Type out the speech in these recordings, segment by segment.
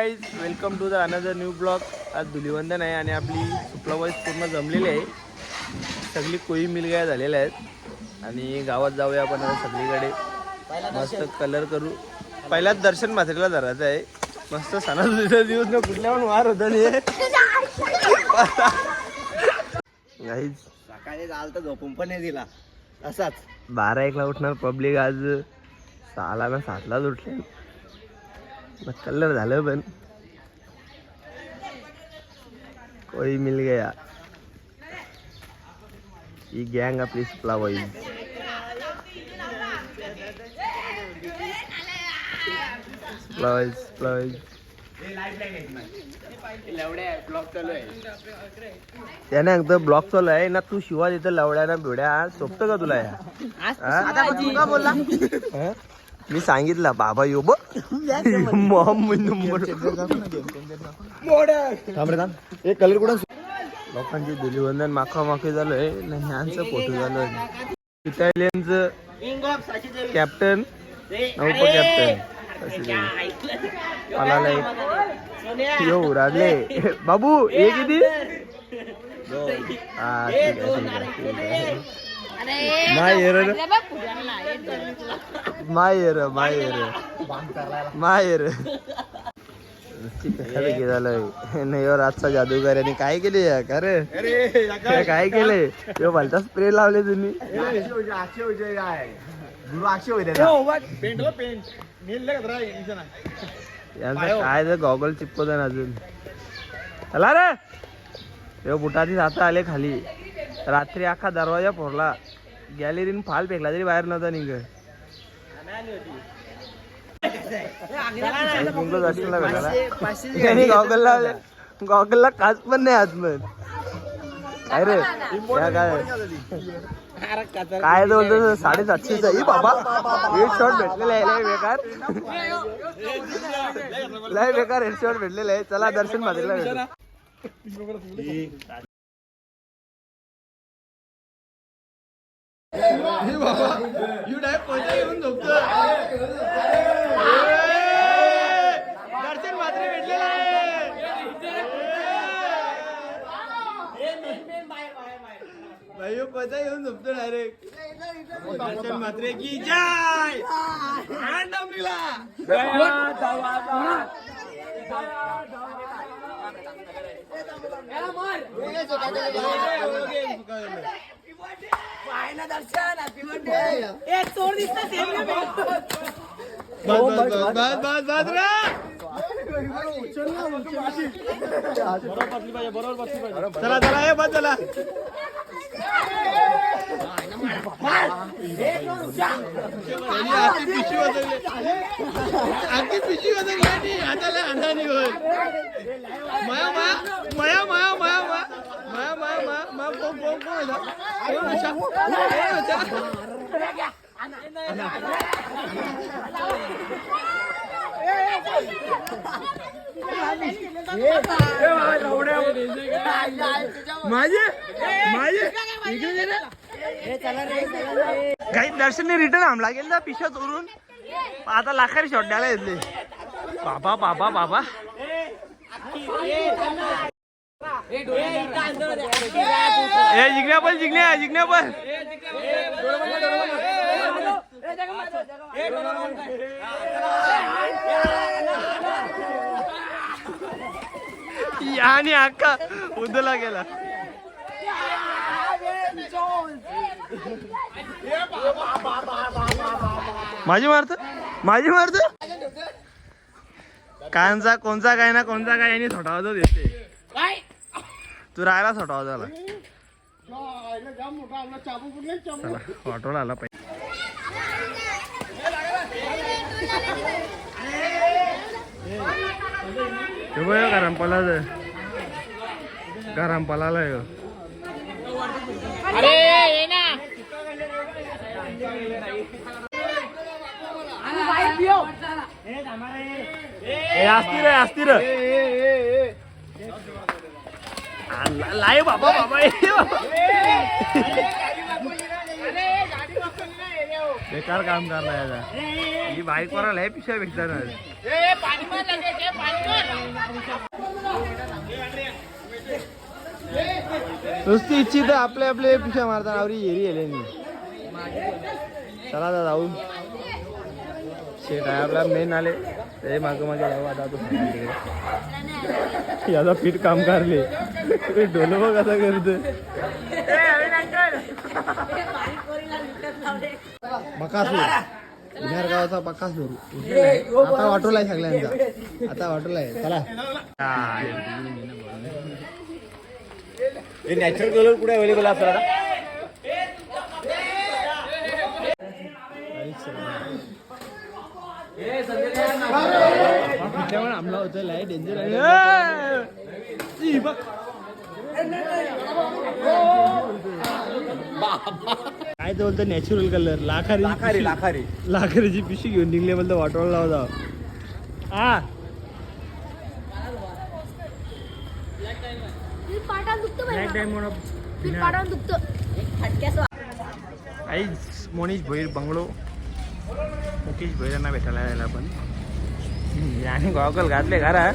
Guys welcome to the another new blog आज धुलिवंदन आहे आणि आपली सुप्लावाईज पूर्ण जमलेली आहे. सगळी कोळी मिलगाया झालेल्या आहेत. आणि गावात जाऊया आपण आता सगळीकडे. मस्त कलर करू. पहिलाच दर्शन म्हात्रेला धरायचं आहे. मस्त सणासुदीचा दिवस ना कुठल्या पण वार होता नाही. गाईज सकाळी तर झोपून पण नाही दिला. असाच बारा एकला उठणार पब्लिक आज. सहाला ना सातलाच उठले. कलर झालं पण. कोई मिल गया. ही गँग आपली स्प्लावाईज स्प्लावाईज त्याने एकदा ब्लॉक चालू आहे ना तू शिवा तिथं लवड्या ना बिवड्या सोपतं का तुला या? बोलला? मी सांगितलं बाबा यो बघ. मॉम नंबर एक कलर कुठं? लोकांची धुलीवंदन माखा माखी झालोय आणि ह्यांचं फोटो झालोय. इटालियनचं कॅप्टन उप कॅप्टन मला यो उराडले. बाबू हे किती? हा ठीक आहे ठीक आहे my air my air my air my air नाही आजचा जादूगर यांनी काय केले का रे? काय? केले? तो भलता स्प्रे लावले तुम्ही. यांचा काय तर गॉगल चिपकत अजून. चला रे. यो जाता आता आले खाली. रात्री अख्खा दरवाजा फोरला गॅलरीन फाल फेकला तरी बाहेर नव्हता निघ त्यांनी गॉगल लावले गॉगलला काच पण नाही आतमध्ये. काय रे? या काय? काय बोलतो साडेसातशेचा ई बाबा एक शॉट भेटलेला आहे. लय बेकार. लय बेकार हेड शॉट भेटलेला आहे. चला दर्शन मात्र अरे बाबा यू डायरेक्ट पहिले येऊन झोपतो दर्शन मात्र भेटलेला आहे येऊन झोपतो डायरेक्ट दर्शन मात्रे की जय डोंबरीला बस बस बस बस बस रे चला चला हे बस चला. आखी पिशवी वाजवली आखी पिशवी आणि हाताला माया माया माया माया माया. มามามามาโกงโกงโกงเลยโกงเลยจ้ะโกงเลยจ้ะ माझे काही दर्शनने रिटर्न आम लागेल ना पिशा चोरून आता लाखारी शॉट द्यायला येतले. बाबा बाबा बाबा. ए जिंकण्या पण जिंकण्या जिंकण्या पण. आणि अक्का उदला गेला. माझी मारत? माझी मारत? कांचा कोणचा काय ना कोणचा काय यांनी होतो देते. तू राहायला सोटावा झाला चला ऑटोला आला पाहिजे. गरम बघ. गरमपाला गरमपालाला यो अरे असती रे असती रे बाबा बाबा बाबा. बेकार काम करला याचा ही बाईक वर लय पिशव्या भेटणार नुसती इच्छित आपले आपले पिशा मारतात आवरी येरी येले चला जाऊ. शेट आहे आपला मेन आले. ते मागे मागे जाऊ आता तो तिकडे. याचा पीठ काम करले. डोलं बघ कसा करतो बकासूर. बिहार गावाचा बकासूर आता वाटोलाय सगळ्यांचा. आता वाटोलाय. चला. हे नॅचरल कलर कुठे अवेलेबल असणार डेंजर आहे बघ काय ते बोलतं नॅचरल कलर लाखारी. लाखारी लाखारी. लाखारीची पिशी घेऊन निघले बोलतं वाटोळा लावा जाव. हा आई मोनीश भैर बंगलो. मुकेश भैरांना भेटायला यायला आपण. आणि गॉगल घातले घरा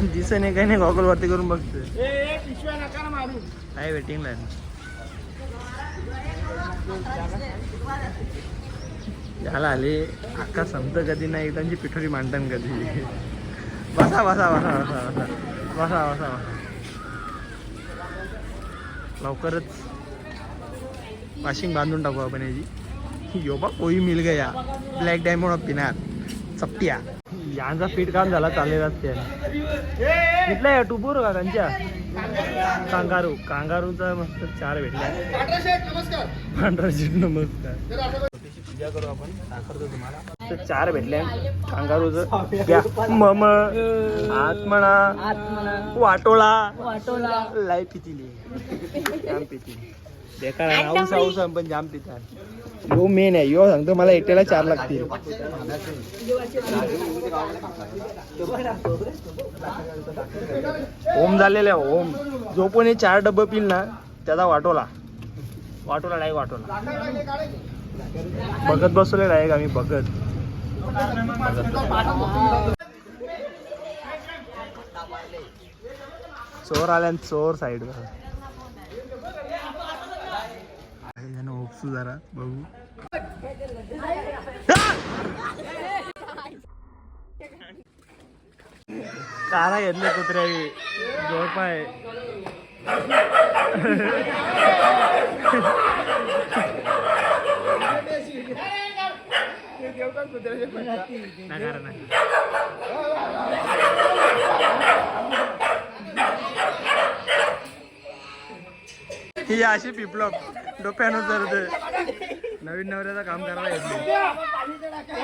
दिसत नाही काही नाही गॉगल वरती करून बघतो काय वेटिंगला याला आले अक्का संत कधी नाही एकदाची पिठोरी मांडण कधी. बसा बसा बसा बसा बसा. बसा बसा बसा. लवकरच वाशिंग बांधून टाकू आपण याची. यो बा कोई मिल गया. ब्लॅक डायमंड ऑफ पिनार चपट्या यांचा पीठ काम झाला चाललेला कुठला आहे? टुबूर का त्यांच्या कांगारू. कांगारूचा मस्त चार भेटल्या पांढरा शेट नमस्कार. पूजा करू आपण दाखवतो तुम्हाला चार भेटल्या कांगारूच. मम. आत्मना वाटोळा. वाटोला लाई पितिली. जाम पितिली. बेकार आहे औस औस पण जाम पितात यो मेन आहे. यो सांगतो मला एकट्याला चार लागतील. ओम झालेले आहे, ओम. जो पण हे चार डब्बे पिल ना त्याचा वाटोला. वाटोला नाही वाटोला. बघत बसलेला आहे आम्ही बघत. चोर आल्या चोर साईड भोगसू जरा बघू. कारा घेतले कुत्र्या झोप आहे ही अशी पिपलॉप. डोक्यानं उतरते नवीन नवऱ्याचं काम करायला येते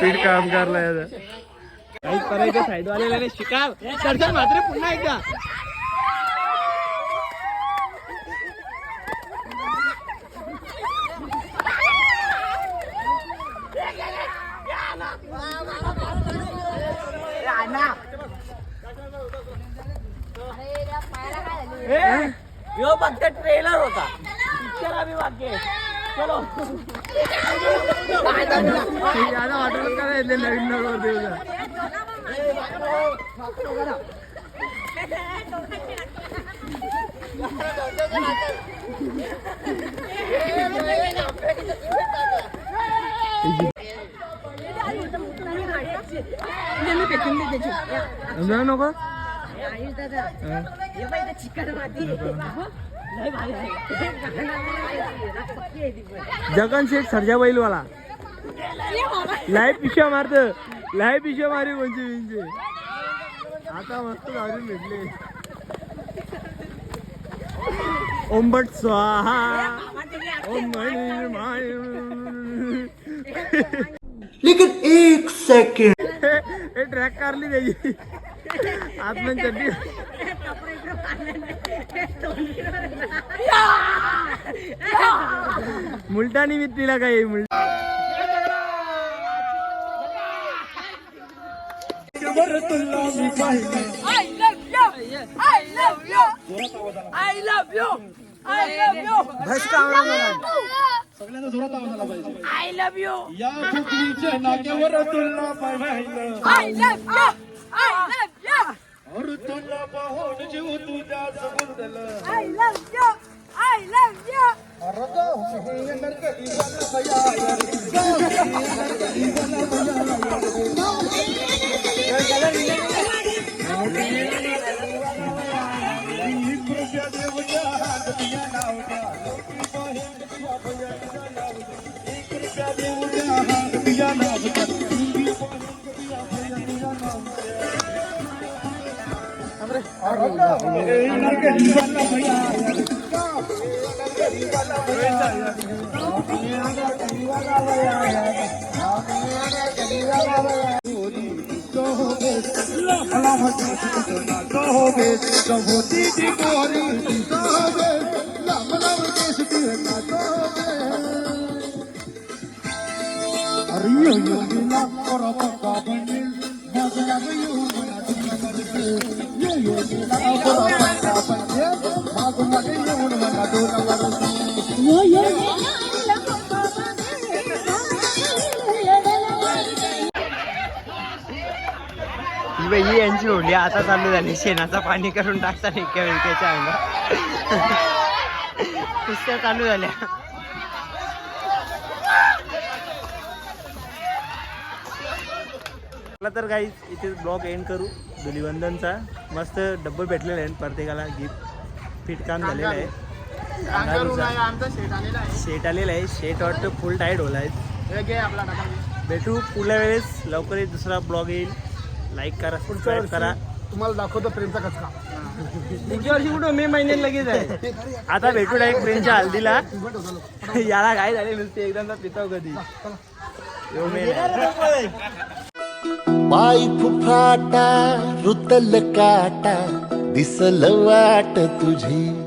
पीठ काम करला याचं काहीच करायचं साईड वालेला नाही शिकार. दर्शन मात्र पुन्हा एकदा. यो फक्त ट्रेलर होता. पिक्चर आम्ही वाक्य चलो. याला वाटलं का नाही जगन शेठ सरजा बैलवाला. लाईव्ह पिशा मारत. लाईव्ह पिशा मारे म्हणजे आता मस्त अजून भेटले ओंबट स्वाहा. लेकिन एक सेकंड हे ट्रॅक कारली त्याची आतमध्ये चड्डी मुलटानी मित्रीला काय मुलटा I love you. I love you. I love you. I love you. सगळ्यांना जोरात आवाज आला पाहिजे I love you. या पृथ्वीच्या नाक्यावर तुला पाहिलं I love you. I love you. और तुला पाहून जीव तुझ्या समुद्रल I love you. I love you. कृपया कहोगे कहो दीदी गोरी कहोगे लम लम केस दिहना कहोगे अरे यो यो दिला करो ही बाई यांची होली आता चालू झाली. शेणाचा पाणी करून टाकता एका वेळक्याच्या अंगा कुस्त्या चालू झाल्या. मला तर काही इथे ब्लॉग एंड करू. धुलीवंदनचा मस्त डब्बे भेटलेले आहेत प्रत्येकाला गिफ्ट फिट काम झालेलं आहे. शेट आलेला आहे. शेट वाटतं फुल टाईट होला आहे. भेटू पुढल्या वेळेस. लवकर दुसरा ब्लॉग येईल. लाईक करा सबस्क्राईब करा. तुम्हाला दाखवतो प्रेमचा कचका पुढच्या वर्षी कुठं? मे महिन्यात लगेच आहे. आता भेटू डायरेक्ट फ्रेंडच्या हल्दीला याला काय झाले नुसते? एकदम पिताव कधी? यो मे पाईप फाटा रुतल काटा दिसल वाट तुझी.